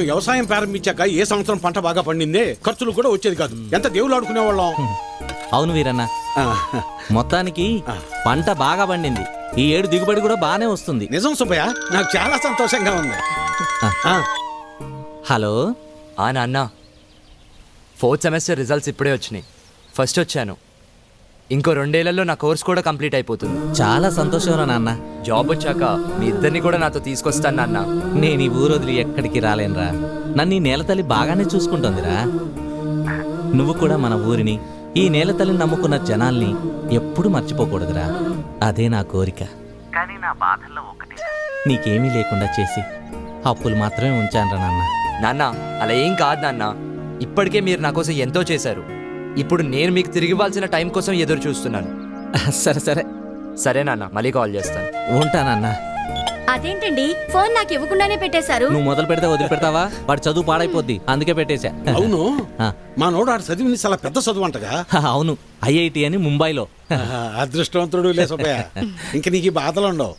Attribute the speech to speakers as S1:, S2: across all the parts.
S1: వ్యవసాయం ప్రారంభించాక ఏ సంవత్సరం పంట బాగా పండిందే ఖర్చులు కూడా వచ్చేది కాదు. ఎంత దేవుళ్ళు ఆడుకునే వాళ్ళం
S2: అవును వీరన్న. మొత్తానికి పంట బాగా పండింది. ఈ ఏడు దిగుబడి కూడా బాగానే వస్తుంది.
S1: నిజం సుబ్బయ్య నాకు చాలా సంతోషంగా ఉంది.
S2: హలో?
S3: ఆ నాన్న. ఫోర్త్ సెమిస్టర్ రిజల్ట్స్ ఇప్పుడే వచ్చినాయి. ఫస్ట్ వచ్చాను. ఇంకో రెండేళ్ళలో నా కోర్స్ కూడా కంప్లీట్ అయిపోతుంది.
S2: చాలా సంతోషం రా నాన్న.
S3: జాబ్ వచ్చాక మీ ఇద్దరిని కూడా నాతో తీసుకొస్తాను నాన్న.
S2: నేను ఈ ఊరు వదిలి ఎక్కడికి రాలేనురా. నన్ను ఈ నేలతల్లి బాగానే చూసుకుంటోందిరా. నువ్వు కూడా మన ఊరిని ఈ నేలతల్లిని నమ్ముకున్న జనాల్ని ఎప్పుడు మర్చిపోకూడదురా. అదే నా కోరిక. కానీ నా బాధల్లో ఒకటి. నీకేమీ లేకుండా చేసి అప్పులు మాత్రమే ఉంచానురా నాన్న.
S3: నాన్న అలా ఏం కాదు నాన్న. ఇప్పటికే మీరు నా కోసం ఎంతో చేశారు. ఇప్పుడు నేను మీకు తిరిగి ఇవ్వాల్సిన టైం కోసం ఎదురు చూస్తున్నాను.
S2: సరే సరే.
S3: సరే నాన్న మళ్ళీ కాల్ చేస్తాను.
S2: ఉంటానన్నా
S4: అదేంటండి? ఫోన్ నాకు ఇవ్వకుండానే పెట్టేశారు.
S2: నువ్వు మొదలు పెడితే వదిలిపెడతావా? వాడి చదువు పాడైపోద్ది. అందుకే పెట్టేశా.
S1: అవును.
S2: ఆ.
S1: మా నోడు ఆడు చదివింది చాలా పెద్ద చదువు అంటగా.
S2: అవును. ఐఐటి అని ముంబైలో.
S1: ఆహా, అదృష్టవంతుడు లే సుబ్బయ్య. ఇంక నీకు ఈ బాధలు ఉండవు.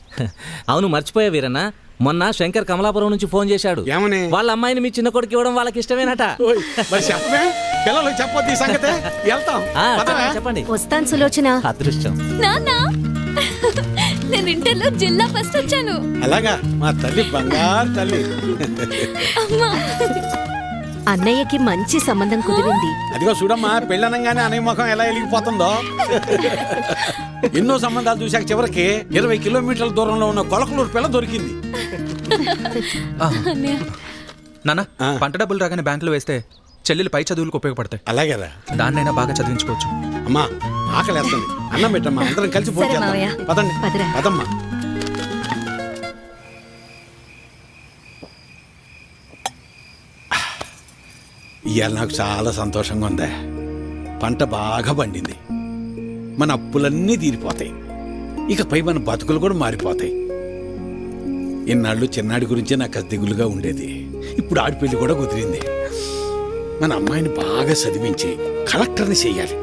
S2: అవును మర్చిపోయా వీరన్న. మొన్న శంకర్ కమలాపురం నుంచి ఫోన్ చేశాడు.
S1: ఏమని?
S2: వాళ్ళ అమ్మాయిని మీ చిన్న కొడుకు ఇవ్వడం వాళ్ళకి ఇష్టమేనట.
S1: పిల్లలకు చెప్పొద్దు ఈ సంగతే. వెళ్తాం.
S2: చెప్పండి.
S4: వస్తాను సులోచన.
S2: అదృష్టం.
S5: నాన్న నేను ఇంటర్లో జిల్లా ఫస్ట్ వచ్చాను.
S1: అలాగా? మా తల్లి బంగారు తల్లి.
S5: అమ్మా.
S4: అన్నయ్యకి మంచి సంబంధం కుదిరింది.
S1: అదిగో చూడమ్మా పెళ్ళనంగానే అనే ముఖం ఎలా వెలిగిపోతుందో ఎన్నో సంబంధాలు చూశాక చివరికి ఇరవై కిలోమీటర్ల దూరంలో ఉన్న కొలకలూరు పిల్ల దొరికింది.
S5: అన్నయ్య.
S6: నాన్న. పంట డబ్బులు రాగానే బ్యాంకులో వేస్తే చెల్లెలు పై చదువులకు ఉపయోగపడతాయి.
S1: అలాగేరా
S6: దాన్నైనా బాగా చదివించుకోవచ్చు.
S1: అమ్మా ఆకలి వేస్తుంది అన్నం పెట్టమ్మా అందరం కలిసి
S4: పదరా.
S1: పదమ్మా. ఇవాళ నాకు చాలా సంతోషంగా ఉందే. పంట బాగా పండింది. మన అప్పులన్నీ తీరిపోతాయి. ఇకపై మన బతుకులు కూడా మారిపోతాయి. ఇన్నాళ్ళు చిన్నాడి గురించే నాకు దిగులుగా ఉండేది. ఇప్పుడు ఆడి పెళ్ళి కూడా కుదిరింది. మన అమ్మాయిని బాగా చదివించి కలెక్టర్ని చెయ్యాలి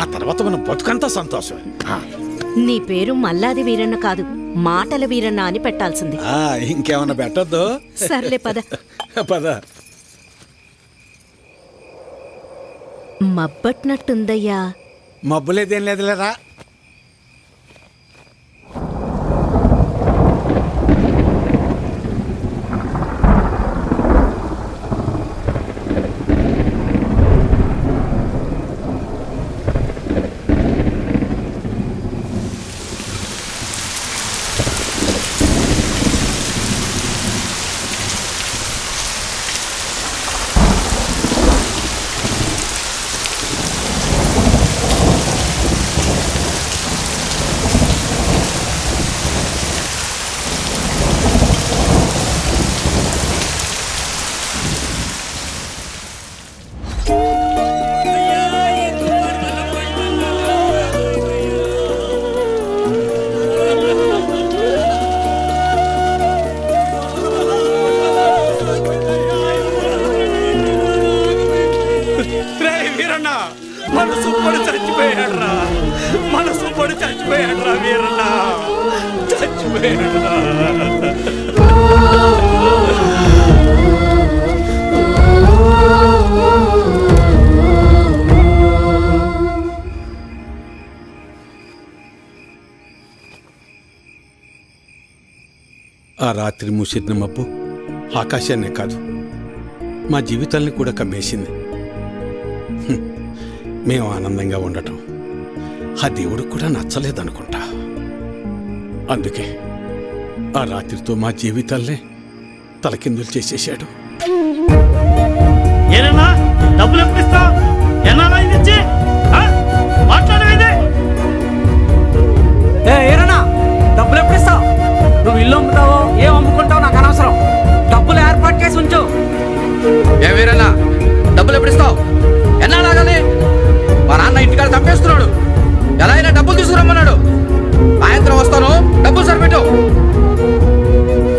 S1: ఆ తర్వాత మన బతుకంతా సంతోషమే. ఆ.
S4: నీ పేరు మల్లాది వీరన్న కాదు మాటల వీరన్న అని పెట్టాల్సింది.
S1: ఆ, ఇంకేమన్నా పెట్టద్దు.
S4: సర్లే పద.
S1: పద.
S4: మబ్బట్నట్టుందయ్యా.
S1: మబ్బులేదేం లేదులేరా? మనసు పడి చచ్చిపోయాడ్రా వీరన్న? చచ్చిపోయాడ్రా. ఆ రాత్రి మూసిన మబ్బు ఆకాశాన్నే కాదు. మా జీవితాల్ని కూడా కమ్మేసింది. మేము ఆనందంగా ఉండటం. ఆ దేవుడికి కూడా నచ్చలేదనుకుంటా. అందుకే ఆ రాత్రితో మా జీవితాల్నే తలకిందులు చేసేశాడు.
S7: ఏనన్నా డబ్బులు ఎప్పుడు ఇది ఇచ్చి
S8: ఏరన్నా డబ్బులు ఎప్పుడు ఇస్తావు నువ్వు ఇల్లు అమ్ముతావో ఏం అమ్ముకుంటావో నాకు అనవసరం. డబ్బులు ఏర్పాటు చేసి ఉంచు.
S9: ఏ వీరన్నా డబ్బులు ఎప్పుడు ఇస్తావు మా నాన్న ఇంటికాడ చంపేస్తున్నాడు. ఎలా అయినా డబ్బులు తీసుకురమ్మన్నాడు. సాయంత్రం వస్తాను. డబ్బులు సరిపెట్టు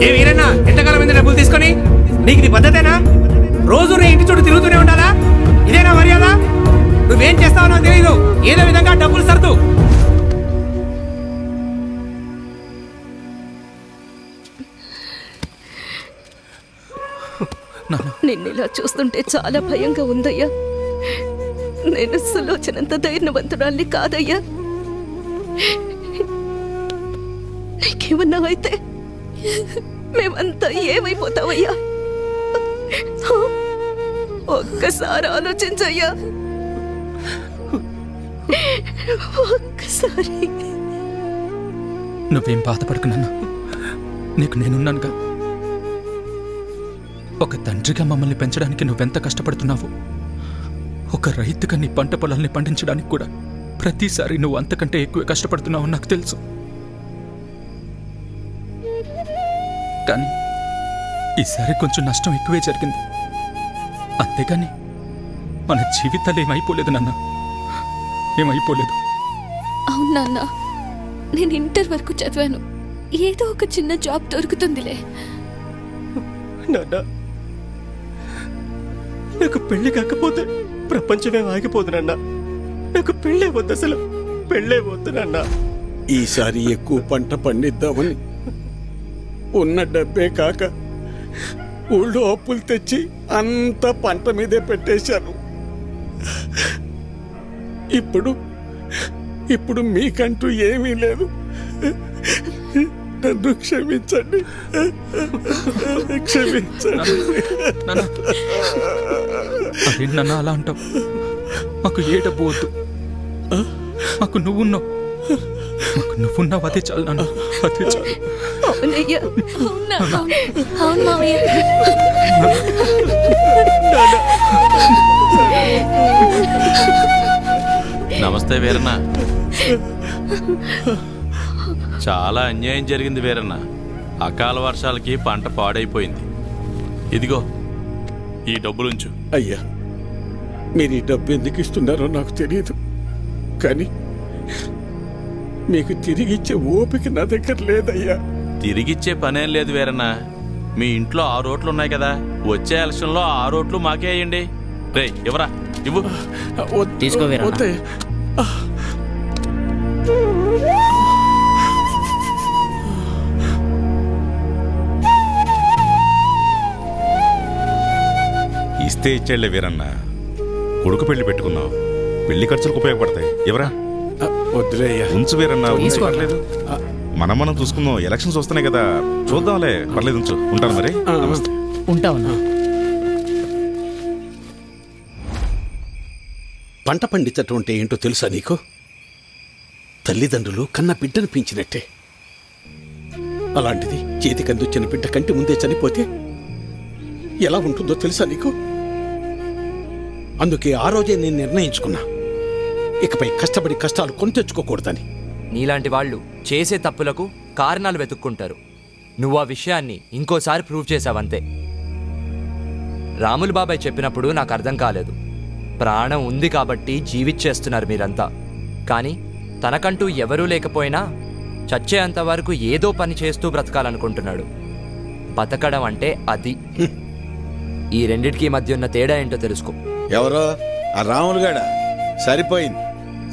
S8: ఏ వీరన్నా ఎంతకాలం మీద డబ్బులు తీసుకొని? నీకు ఇది పద్ధతేనా? రోజు నీ ఇంటి చుట్టూ తిరుగుతూనే ఉండాలా? ఇదేనా మర్యాద? నువ్వేం చేస్తావో నాకు తెలియదు ఏదో విధంగా డబ్బులు సర్దు.
S6: నాన్న
S5: నిన్ను ఇలా చూస్తుంటే చాలా భయంగా ఉందయ్యా. నేను సులోచనంత ధైర్యవంతురాల్ని కాదయ్యా. నీకేమన్నా అయితే మేమంతా ఏమైపోతావయ్యా? ఒక్కసారి ఆలోచించయ్యా. ఒక్కసారి.
S6: నువ్వేం బాధపడకు నాన్న నీకు నేనున్నానుగా. ఒక తండ్రిగా మమ్మల్ని పెంచడానికి నువ్వెంత కష్టపడుతున్నావు? ఒక రైతుగా నీ పంట పొలాల్ని పండించడానికి కూడా ప్రతిసారి నువ్వు అంతకంటే ఎక్కువ కష్టపడుతున్నావు నాకు తెలుసు. కానీ ఈసారి కొంచెం నష్టం ఎక్కువే జరిగింది. అంతేగాని మన జీవితాలు ఏమైపోలేదు నాన్న. ఏమైపోలేదు?
S5: అవును నాన్న నేను ఇంటర్ వరకు చదివాను. ఏదో ఒక చిన్న జాబ్ దొరుకుతుందిలే.
S10: నాన్న నాకు పెళ్ళి కాకపోతే ప్రపంచమే ఆగిపోదు నాన్న. నాకు పెళ్ళే వద్దు అసలు. పెళ్ళే వద్దు నాన్న.
S1: ఈసారి ఎక్కువ పంట పండిద్దామని ఉన్న డబ్బే కాక ఊళ్ళో అప్పులు తెచ్చి అంత పంట మీదే పెట్టేశాను. ఇప్పుడు ఇప్పుడు మీకంటూ ఏమీ లేదు. నన్ను క్షమించండి. క్షమించండి.
S6: నాన్న అలా అంటావు? మాకు ఏ డబ్బు వద్దు. మాకు నువ్వున్నావు. మాకు నువ్వున్నావు అదే చాలు నాన్న. అదే చాలు.
S5: అవును మావయ్య.
S11: నమస్తే వీరన్న. చాలా అన్యాయం జరిగింది వీరన్న. అకాల వర్షాలకి పంట పాడైపోయింది. ఇదిగో ఈ డబ్బులుంచు.
S1: అయ్యా మీరు ఈ డబ్బు ఎందుకు ఇస్తున్నారో నాకు తెలియదు కానీ మీకు తిరిగి ఇచ్చే ఓపిక నా దగ్గర లేదయ్యా.
S11: తిరిగిచ్చే పనేం లేదు వీరన్న. మీ ఇంట్లో ఆరు రోట్లు ఉన్నాయి కదా. వచ్చే ఎలక్షన్లో ఆ రోట్లు మాకే అయ్యండి. రే ఇవరా ఇవ్వు.
S1: తీసుకో
S12: ఇస్తే ఇచ్చేళ్ళే వీరన్న. కొడుకు పెళ్ళి పెట్టుకున్నావు. పెళ్ళి ఖర్చులకు ఉపయోగపడతాయి. ఎవరా?
S1: వద్దులే
S12: ఉంచు వీరన్న ఉంచు. పర్లేదు మనం మనం చూసుకుందాం. ఎలక్షన్స్ వస్తున్నాయి కదా. చూద్దాంలే. పర్లేదు ఉంచు. ఉంటాను మరి. నమస్తే.
S1: పంట పండించటం అంటే ఏంటో తెలుసా నీకు? తల్లిదండ్రులు కన్న బిడ్డను పెంచినట్టే. అలాంటిది చేతికందొచ్చిన బిడ్డ కంటి ముందే చనిపోతే ఎలా ఉంటుందో తెలుసా నీకు? అందుకే ఆ రోజే నేను నిర్ణయించుకున్నా. ఇకపై కష్టపడి కష్టాలు కొని తెచ్చుకోకూడదని.
S3: నీలాంటి వాళ్ళు చేసే తప్పులకు కారణాలు వెతుక్కుంటారు. నువ్వు ఆ విషయాన్ని ఇంకోసారి ప్రూవ్ చేసావంతే రాములు బాబాయ్ చెప్పినప్పుడు నాకు అర్థం కాలేదు. ప్రాణం ఉంది కాబట్టి జీవిచ్చేస్తున్నారు మీరంతా. కానీ తనకంటూ ఎవరూ లేకపోయినా చచ్చేంత వరకు ఏదో పని చేస్తూ బ్రతకాలనుకుంటున్నాడు. బతకడం అంటే అది. ఈ రెండిటికి మధ్య ఉన్న తేడా ఏంటో తెలుసుకో.
S1: ఎవరో? ఆ రాములుగాడ సరిపోయింది.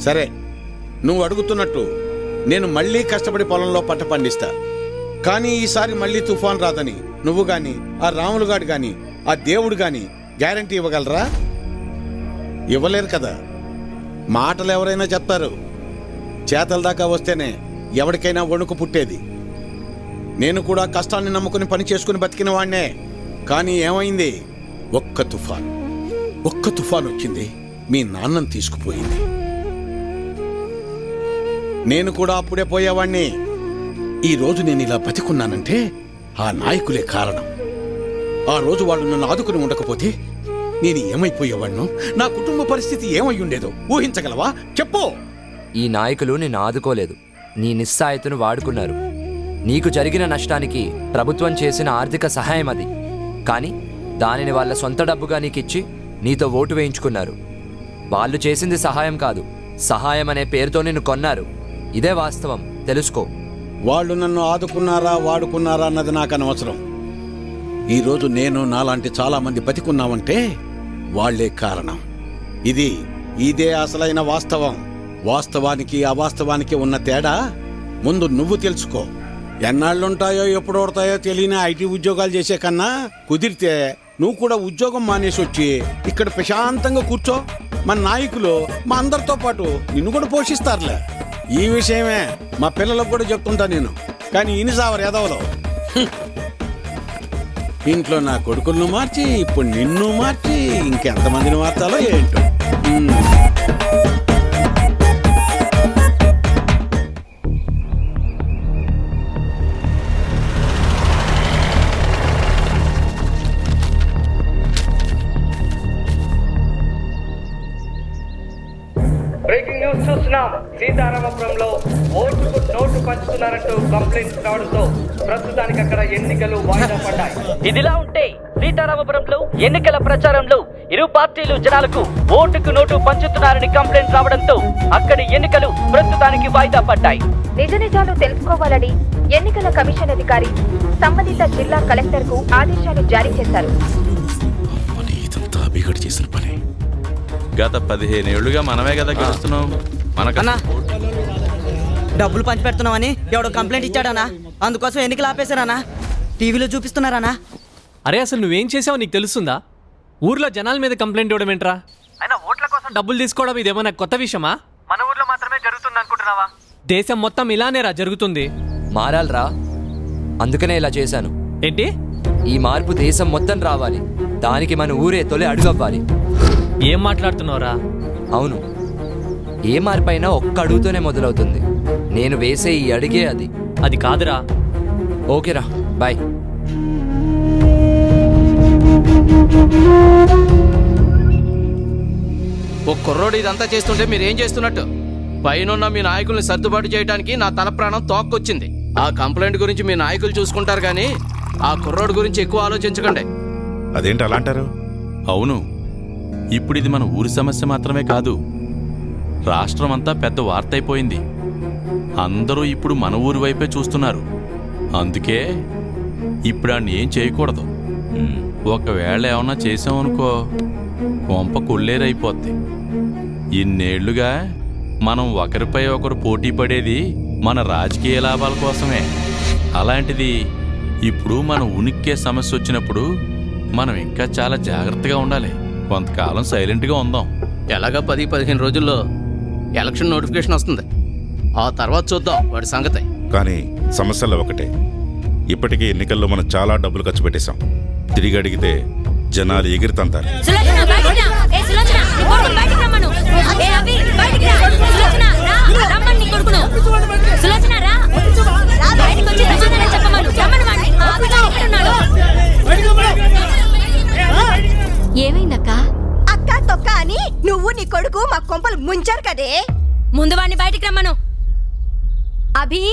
S1: సరే నువ్వు అడుగుతున్నట్టు నేను మళ్ళీ కష్టపడి పొలంలో పంట పండిస్తా. కానీ ఈసారి మళ్ళీ తుఫాన్ రాదని నువ్వు గాని ఆ రాములుగాడు గాని ఆ దేవుడు గాని గ్యారంటీ ఇవ్వగలరా? ఇవ్వలేరు కదా. మాటలు ఎవరైనా చెప్తారు. చేతల దాకా వస్తేనే ఎవరికైనా వణుకు పుట్టేది. నేను కూడా కష్టాన్ని నమ్ముకుని పని చేసుకుని బతికిన వాణ్ణే. కానీ ఏమైంది? ఒక్క తుఫాన్. ఒక్క తుఫాన్ వచ్చింది. మీ నాన్నను తీసుకుపోయింది. నేను కూడా అప్పుడే పోయేవాణ్ణి. ఈ రోజు నేను ఇలా బతికున్నానంటే ఆ నాయకులే కారణం. ఆ రోజు వాళ్ళు నన్ను ఆదుకుని ఉండకపోతే నేను ఏమైపోయేవాడినో నా కుటుంబ పరిస్థితి ఏమై ఉండేదో ఊహించగలవా? చెప్పు!
S3: ఈ నాయకులు నిన్ను ఆదుకోలేదు. నీ నిస్సాయతను వాడుకున్నారు. నీకు జరిగిన నష్టానికి ప్రభుత్వం చేసిన ఆర్థిక సహాయం అది. కానీ దానిని వాళ్ళ సొంత డబ్బుగా నీకిచ్చి నీతో ఓటు వేయించుకున్నారు. వాళ్ళు చేసింది సహాయం కాదు. సహాయం అనే పేరుతో నిన్ను కొన్నారు. ఇదే వాస్తవం. తెలుసుకో.
S1: వాళ్ళు నన్ను ఆదుకున్నారా వాడుకున్నారా అన్నది నాకు అనవసరం. ఈరోజు నేను నాలాంటి చాలామంది బతికున్నామంటే వాళ్ళే కారణం. ఇది ఇదే అసలైన వాస్తవం. వాస్తవానికి అవాస్తవానికి ఉన్న తేడా ముందు నువ్వు తెలుసుకో. ఎన్నాళ్ళుంటాయో ఎప్పుడు ఓడతాయో తెలియని ఐటీ ఉద్యోగాలు చేసే కన్నా కుదిరితే నువ్వు కూడా ఉద్యోగం మానేసి వచ్చి ఇక్కడ ప్రశాంతంగా కూర్చో. మన నాయకులు మా అందరితో పాటు నిన్ను కూడా పోషిస్తారులే. ఈ విషయమే మా పిల్లలకు కూడా చెప్తుంటా నేను. కానీ ఇనిసావరు ఎదవలో ఇంట్లో నా కొడుకులను మార్చి ఇప్పుడు నిన్ను మార్చి ఇంకెంతమందిని మార్చాలో ఏంటో.
S13: సీతారామపురంలో ఓటుకు నోటు పంచుతున్నారంటూ కంప్లైంట్స్ రావడంతో ప్రస్తుతానికి అక్కడ ఎన్నికలు వాయిదా పడ్డాయి.
S14: ఇదిలా ఉంటే సీతారామపురంలో ఎన్నికల ప్రచారంలో ఇరు పార్టీలు జనాలకు ఓటుకు నోటు పంచుతున్నారని కంప్లైంట్ రావడంతో అక్కడి ఎన్నికలు ప్రస్తుతానికి వాయిదా పడ్డాయి.
S15: నిజ నిజాలు తెలుసుకోవాలని ఎన్నికల కమిషన్ అధికారి సంబంధిత జిల్లా కలెక్టర్కు ఆదేశాలు జారీ చేశారు.
S12: చేసిన పని.
S11: గత పదిహేను ఏళ్ళుగా మనమే కదా గెలుస్తున్నాం. మనకు
S14: అన్నా. డబ్బులు పంచి పెడుతున్నామని ఎవడో కంప్లైంట్ ఇచ్చాడనా అందుకోసం ఎన్నికలు ఆపేశారనా టీవీలో చూపిస్తున్నారనా
S10: అరే అసలు నువ్వేం చేసావో నీకు తెలుస్తుందా? ఊర్లో జనాల మీద కంప్లైంట్ ఇవ్వడం ఏంట్రా? అయినా ఓట్ల కోసం డబ్బులు తీసుకోవడం ఇదేమన్నా కొత్త విషయమా? మన ఊర్లో మాత్రమే జరుగుతుంది అనుకుంటున్నావా? దేశం మొత్తం ఇలానే రా జరుగుతుంది.
S3: మారాలరా. అందుకనే ఇలా చేశాను.
S10: ఏంటి?
S3: ఈ మార్పు దేశం మొత్తం రావాలి. దానికి మన ఊరే తొలి అడుగవ్వాలి.
S10: ఏం మాట్లాడుతున్నావురా?
S3: అవును. ఏ మార్పైనా ఒక్క అడుగుతోనే మొదలవుతుంది. నేను వేసే ఈ అడిగే అది.
S10: అది కాదురా.
S3: ఓకేరా బాయ్.
S9: ఓ కుర్రోడు ఇదంతా చేస్తుంటే మీరు ఏం చేస్తున్నట్టు? పైన మీ నాయకుల్ని సర్దుబాటు చేయడానికి నా తల ప్రాణం తోక్కొచ్చింది. ఆ కంప్లైంట్ గురించి మీ నాయకులు చూసుకుంటారు కానీ ఆ కుర్రోడు గురించి ఎక్కువ ఆలోచించకండి.
S12: అదేంటి అలా అంటారు?
S11: అవును. ఇప్పుడు ఇది మన ఊరి సమస్య మాత్రమే కాదు. రాష్ట్రం అంతా పెద్ద వార్త అయిపోయింది అందరూ ఇప్పుడు మన ఊరి వైపే చూస్తున్నారు. అందుకే ఇప్పుడు ఆడిని ఏం చేయకూడదు. ఒకవేళ ఏమన్నా చేసామనుకో కొంప కొల్లేరైపోద్ది. ఇన్నేళ్ళుగా మనం ఒకరిపై ఒకరు పోటీ పడేది మన రాజకీయ లాభాల కోసమే. అలాంటిది ఇప్పుడు మన ఉనిక్కే సమస్య వచ్చినప్పుడు మనం ఇంకా చాలా జాగ్రత్తగా ఉండాలి. కొంతకాలం సైలెంట్గా ఉందాం.
S9: ఎలాగా పది పదిహేను రోజుల్లో ఎలక్షన్ నోటిఫికేషన్ వస్తుంది. ఆ తర్వాత చూద్దాం వాడి సంగతి.
S12: కానీ సమస్యలు ఒకటే. ఇప్పటికే ఎన్నికల్లో మనం చాలా డబ్బులు ఖర్చు పెట్టేశాం. తిరిగి అడిగితే జనాలు ఎగిరితంతారు
S15: సులోచన బయటికి రా. ఏ సులోచన నీ కొడుకుని బయటికి రమ్మను. ఏ అభి బయటికి రా. సులోచన రా. రమ్మని నీ కొడుకును. సులోచన రా. రా బయటికి వచ్చి సమాధానం చెప్పమను. రమ్మను వాడిని ఆ అభిగాడు ఎక్కడున్నాడు
S5: ఏమైందక్క? తొక్క అని నువ్వు నీ కొడుకు మా కొంపలు ముంచారు కదే.
S15: ముందు వాడిని బయటికి రమ్మను. అభి?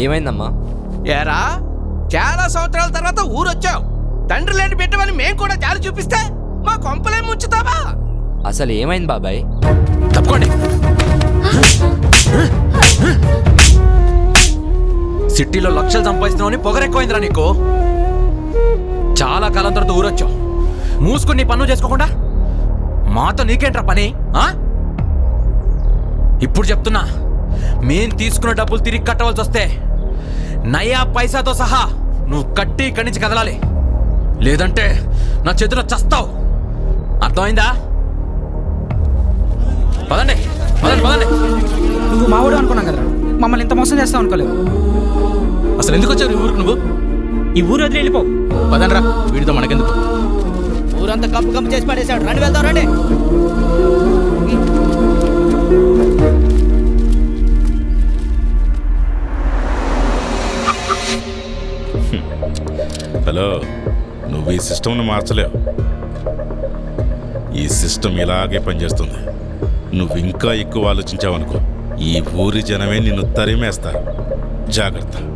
S3: ఏమైందమ్మా?
S9: ఏరా చాలా సంవత్సరాల తర్వాత ఊరొచ్చావు. తండ్రి లేని పెట్టమని మేం కూడా జాలి చూపిస్తే మా కొంపలే ముంచుతావా?
S3: అసలు ఏమైంది బాబాయ్?
S6: తప్పుకోండి. సిటీలో లక్షలు సంపాదిస్తున్నావు పొగరెక్కువైందిరా నీకు. చాలా కాలం తర్వాత ఊరొచ్చావు. మూసుకుని నీ పనులు చేసుకోకుండా? మాతో నీకేంట్రా పని ఆ? ఇప్పుడు చెప్తున్నా మేం తీసుకున్న డబ్బులు తిరిగి కట్టవలసి వస్తే నయా పైసాతో సహా నువ్వు కట్టి ఇక్కడి నుంచి కదలాలి. లేదంటే నా చేతిలో చస్తావు. అర్థమైందా? పదండి పదండి పదండి.
S14: నువ్వు మావాడు అనుకున్నాం కదరా. మమ్మల్ని ఇంత మోసం చేస్తావు అనుకోలేదు.
S6: అసలు ఎందుకు వచ్చావు ఈ ఊరికి నువ్వు?
S14: ఈ ఊరు వదిలి వెళ్ళిపో.
S6: పదండ్రా వీడితో మనకెందుకు
S14: ఊరంతా కంపు కంపు చేసి పడేశాడు. రండి వెళ్దాం రండి.
S12: హలో నువ్వు ఈ సిస్టమ్ని మార్చలేవు. ఈ సిస్టమ్ ఇలాగే పనిచేస్తుంది. నువ్వు ఇంకా ఎక్కువ ఆలోచించావనుకో ఈ ఊరి జనమే నిన్ను తరిమేస్తారు. జాగ్రత్త.